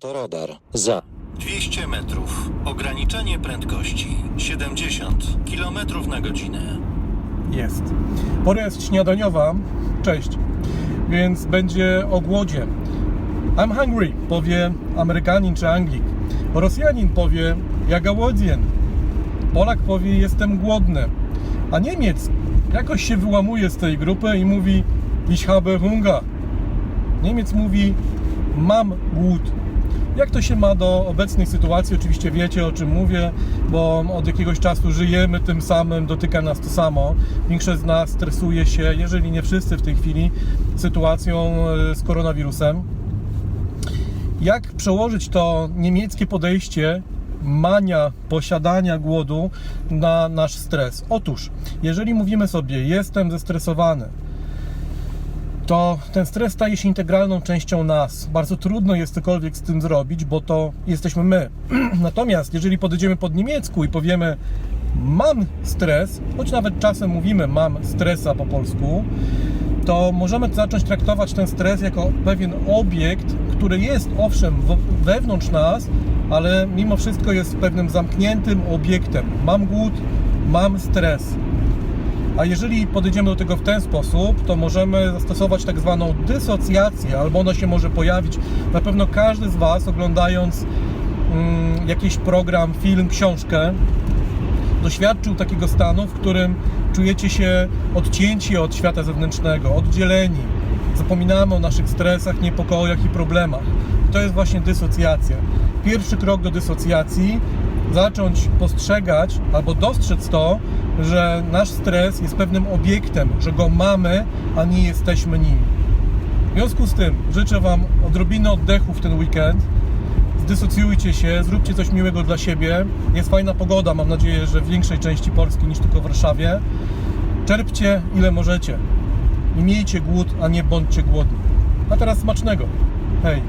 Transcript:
Fotoradar za 200 metrów. Ograniczenie prędkości 70 km na godzinę. Jest. Pora jest śniadaniowa. Cześć. Więc będzie o głodzie. I'm hungry, powie Amerykanin czy Anglik. Rosjanin powie ja głodien. Polak powie jestem głodny. A Niemiec jakoś się wyłamuje z tej grupy i mówi ich habe Hunger. Niemiec mówi mam głód. Jak to się ma do obecnej sytuacji? Oczywiście wiecie o czym mówię, bo od jakiegoś czasu żyjemy tym samym, dotyka nas to samo. Większość z nas stresuje się, jeżeli nie wszyscy w tej chwili, sytuacją e, z koronawirusem. Jak przełożyć to niemieckie podejście mania posiadania głodu na nasz stres? Otóż, jeżeli mówimy sobie, jestem zestresowany, to ten stres staje się integralną częścią nas. Bardzo trudno jest cokolwiek z tym zrobić, bo to jesteśmy my. Natomiast jeżeli podejdziemy pod niemiecku i powiemy mam stres, choć nawet czasem mówimy mam stresa po polsku, to możemy zacząć traktować ten stres jako pewien obiekt, który jest owszem wewnątrz nas, ale mimo wszystko jest pewnym zamkniętym obiektem. Mam głód, mam stres. A jeżeli podejdziemy do tego w ten sposób, to możemy zastosować tak zwaną dysocjację, albo ona się może pojawić. Na pewno każdy z Was, oglądając mm, jakiś program, film, książkę, doświadczył takiego stanu, w którym czujecie się odcięci od świata zewnętrznego, oddzieleni. Zapominamy o naszych stresach, niepokojach i problemach. To jest właśnie dysocjacja. Pierwszy krok do dysocjacji zacząć postrzegać albo dostrzec to, że nasz stres jest pewnym obiektem, że go mamy, a nie jesteśmy nim. W związku z tym życzę Wam odrobiny oddechu w ten weekend. Zdysocjujcie się, zróbcie coś miłego dla siebie. Jest fajna pogoda, mam nadzieję, że w większej części Polski niż tylko w Warszawie. Czerpcie ile możecie i miejcie głód, a nie bądźcie głodni. A teraz smacznego. Hej!